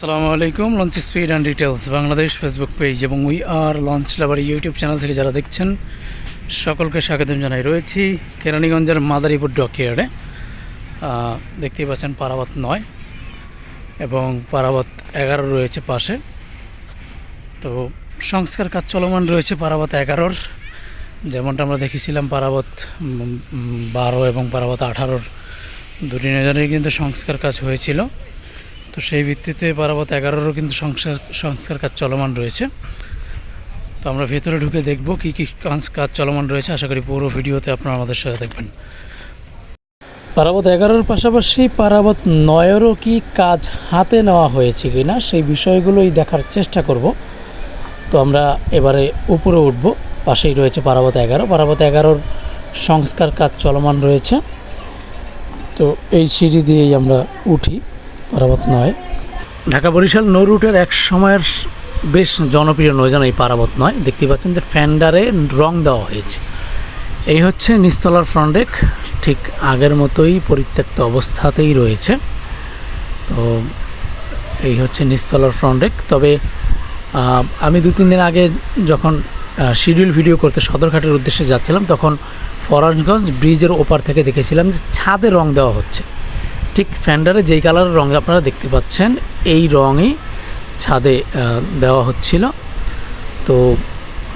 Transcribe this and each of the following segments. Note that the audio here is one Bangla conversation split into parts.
আসসালামু আলাইকুম launch speed and details Bangladesh Facebook page এবং we are launch lover YouTube channel থেকে যারা দেখছেন, সকলকে স্বাগতম জানাই। রয়েছি কেরানীগঞ্জের মাদারীপুর ডকইয়ার্ডে দেখতেই পাচ্ছেন পারাবত নয় এবং পারাবত এগারো রয়েছে পাশে। তো সংস্কার কাজ চলমান রয়েছে পারাবত এগারোর। যেমনটা আমরা দেখেছিলাম পারাবত বারো এবং পারাবত আঠারোর দুটি নজরেই কিন্তু সংস্কার কাজ হয়েছিল। তো সেই ভিত্তিতে পারাবত এগারোরও কিন্তু সংসার সংস্কার কাজ চলমান রয়েছে। তো আমরা ভেতরে ঢুকে দেখব কী কী কাজ কাজ চলমান রয়েছে। আশা করি পুরো ভিডিওতে আপনারা আমাদের সাথে দেখবেন পারাবত এগারোর পাশাপাশি পারাবত নয়েরও কি কাজ হাতে নেওয়া হয়েছে কি না সেই বিষয়গুলোই দেখার চেষ্টা করব। তো আমরা এবারে উপরে উঠব। পাশেই রয়েছে পারাবত এগারো। পারাবত এগারোর সংস্কার কাজ চলমান রয়েছে। তো এই সিঁড়ি দিয়েই আমরা উঠি। পারাবত নয়। ঢাকা বরিশাল নৌ রুটের এক সময়ের বেশ জনপ্রিয় নৌযান এই পারাবত নয়। দেখতে পাচ্ছেন যে ফ্যান্ডারে রং দেওয়া হয়েছে। এই হচ্ছে নিস্তলার ফ্রন্টেক ঠিক আগের মতোই পরিত্যক্ত অবস্থাতেই রয়েছে। তো এই হচ্ছে নিস্তলার ফ্রন্টেক তবে আমি দু তিন দিন আগে যখন শিডিউল ভিডিও করতে সদরঘাটের উদ্দেশ্যে যাচ্ছিলাম, তখন ফরাজগঞ্জ ব্রিজের ওপার থেকে দেখেছিলাম যে ছাদে রং দেওয়া হচ্ছে। ঠিক ফ্যান্ডারে যেই কালারের রঙ আপনারা দেখতে পাচ্ছেন, এই রঙই ছাদে দেওয়া হচ্ছিল। তো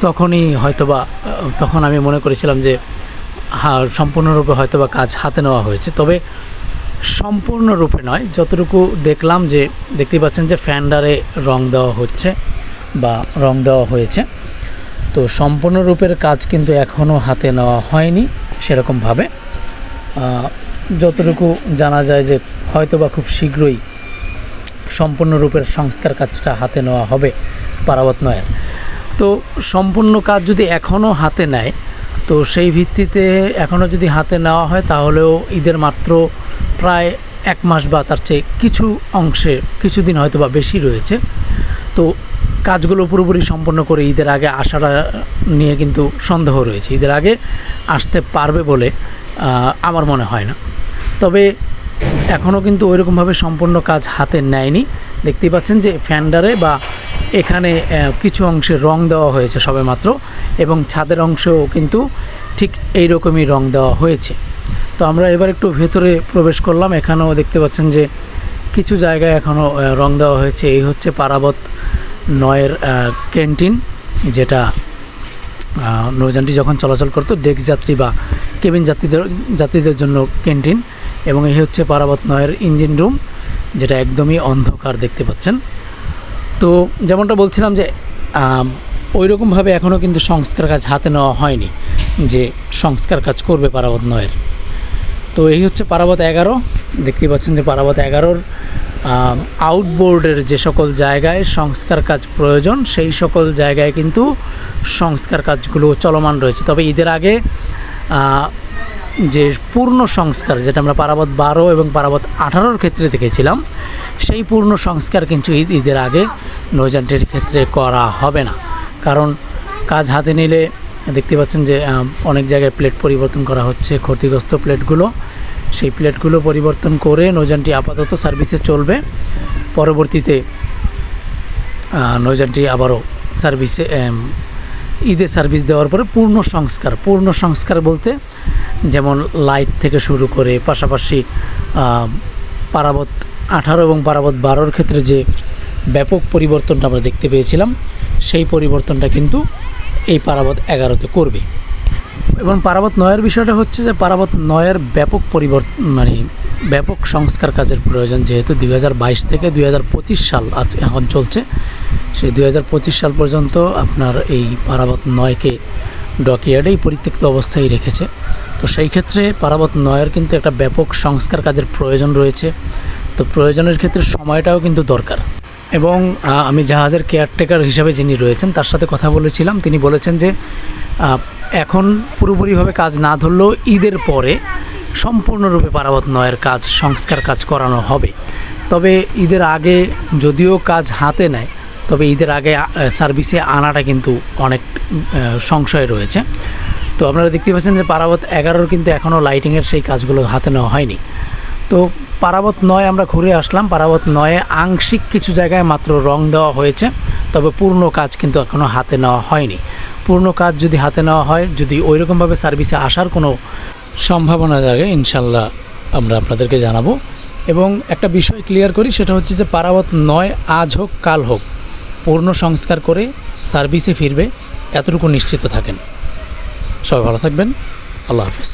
তখনই হয়তোবা তখন আমি মনে করেছিলাম যে সম্পূর্ণরূপে হয়তোবা কাজ হাতে নেওয়া হয়েছে। তবে সম্পূর্ণরূপে নয়, যতটুকু দেখলাম যে, দেখতেই পাচ্ছেন যে ফ্যান্ডারে রং দেওয়া হচ্ছে বা রং দেওয়া হয়েছে। তো সম্পূর্ণরূপের কাজ কিন্তু এখনও হাতে নেওয়া হয়নি সেরকমভাবে। যতটুকু জানা যায় যে হয়তোবা খুব শীঘ্রই সম্পূর্ণরূপের সংস্কার কাজটা হাতে নেওয়া হবে পারাবত নয়ের। তো সম্পূর্ণ কাজ যদি এখনও হাতে নেয়, তো সেই ভিত্তিতে এখনও যদি হাতে নেওয়া হয়, তাহলেও ঈদের মাত্র প্রায় এক মাস বা তার চেয়ে কিছু অংশে কিছুদিন হয়তো বা বেশি রয়েছে। তো কাজগুলো পুরোপুরি সম্পন্ন করে ঈদের আগে আসাটা নিয়ে কিন্তু সন্দেহ রয়েছে। ঈদের আগে আসতে পারবে বলে আমার মনে হয় না। তবে এখনও কিন্তু ওইরকমভাবে সম্পূর্ণ কাজ হাতে নেয়নি। দেখতেই পাচ্ছেন যে ফ্যান্ডারে বা এখানে কিছু অংশে রং দেওয়া হয়েছে সবেমাত্র এবং ছাদের অংশেও কিন্তু ঠিক এই রকমই রং দেওয়া হয়েছে। তো আমরা এবার একটু ভেতরে প্রবেশ করলাম। এখানেও দেখতে পাচ্ছেন যে কিছু জায়গায় এখনও রং দেওয়া হয়েছে। এই হচ্ছে পারাবত নয়ের ক্যান্টিন যেটা আহ, নৌযানটি যখন চলাচল করতো ডেক যাত্রী বা কেবিন যাত্রীদের যাত্রীদের জন্য ক্যান্টিন। এবং এই হচ্ছে পারাবত নয়ের ইঞ্জিন রুম, যেটা একদমই অন্ধকার দেখতে পাচ্ছেন। তো যেমনটা বলছিলাম যে ওই রকমভাবে এখনও কিন্তু সংস্কার কাজ হাতে নেওয়া হয়নি যে সংস্কার কাজ করবে পারাবত নয়ের। তো এই হচ্ছে পারাবত এগারো দেখতেই পাচ্ছেন যে পারাবত এগারোর আউটবোর্ডের যে সকল জায়গায় সংস্কার কাজ প্রয়োজন, সেই সকল জায়গায় কিন্তু সংস্কার কাজগুলো চলমান রয়েছে। তবে ঈদের আগে যে পূর্ণ সংস্কার যেটা আমরা পারাবত বারো এবং পারাবত আঠারোর ক্ষেত্রে দেখেছিলাম সেই পূর্ণ সংস্কার কিন্তু ঈদ ঈদের আগে নৌযানটির ক্ষেত্রে করা হবে না। কারণ কাজ হাতে নিলে দেখতে পাচ্ছেন যে অনেক জায়গায় প্লেট পরিবর্তন করা হচ্ছে ক্ষতিগ্রস্ত প্লেটগুলো। সেই প্লেটগুলো পরিবর্তন করে নৌযানটি আপাতত সার্ভিসে চলবে। পরবর্তীতে আহ, নৌযানটি আবারও সার্ভিসে ঈদে সার্ভিস দেওয়ার পরে পূর্ণ সংস্কার পূর্ণ সংস্কার বলতে যেমন লাইট থেকে শুরু করে পাশাপাশি পারাবত আঠারো এবং পারাবত বারোর ক্ষেত্রে যে ব্যাপক পরিবর্তনটা আমরা দেখতে পেয়েছিলাম, সেই পরিবর্তনটা কিন্তু এই পারাবত এগারোতে করবে। এবং পারাবত নয়ের বিষয়টা হচ্ছে যে পারাবত নয়ের ব্যাপক পরিবর্তন মানে ব্যাপক সংস্কার কাজের প্রয়োজন, যেহেতু দুই হাজার বাইশ থেকে দু হাজার পঁচিশ সাল আজ এখন চলছে, সেই দু হাজার পঁচিশ সাল পর্যন্ত আপনার এই পারাবত নয়কে ডকইয়ার্ডেই পরিত্যক্ত অবস্থায় রেখেছে। তো সেই ক্ষেত্রে পারাবত নয়ের কিন্তু একটা ব্যাপক সংস্কার কাজের প্রয়োজন রয়েছে। তো প্রয়োজনের ক্ষেত্রে সময়টাও কিন্তু দরকার। এবং আমি জাহাজের কেয়ারটেকার হিসাবে যিনি রয়েছেন, তার সাথে কথা বলেছিলাম। তিনি বলেছেন যে এখন পুরোপুরিভাবে কাজ না ধরলেও ঈদের পরে সম্পূর্ণরূপে পারাবত নয়ের কাজ, সংস্কার কাজ করানো হবে। তবে ঈদের আগে যদিও কাজ হাতে নেয়, তবে ঈদের আগে সার্ভিসে আনাটা কিন্তু অনেক সংশয় রয়েছে। তো আপনারা দেখতে পাচ্ছেন যে পারাবত এগারোর কিন্তু এখনও লাইটিংয়ের সেই কাজগুলো হাতে নেওয়া হয়নি। তো পারাবত নয় আমরা ঘুরে আসলাম। পারাবত নয়ে আংশিক কিছু জায়গায় মাত্র রং দেওয়া হয়েছে, তবে পূর্ণ কাজ কিন্তু এখনও হাতে নেওয়া হয়নি। পূর্ণ কাজ যদি হাতে নেওয়া হয়, যদি ওইরকমভাবে সার্ভিসে আসার কোনো সম্ভাবনা জাগে ইনশাল্লাহ আমরা আপনাদেরকে জানাব। এবং একটা বিষয় ক্লিয়ার করি, সেটা হচ্ছে যে পারাবত নয় আজ হোক, কাল হোক, পূর্ণ সংস্কার করে সার্ভিসে ফিরবে, এতটুকু নিশ্চিত থাকেন। সবাই ভালো থাকবেন আল্লাহ হাফিজ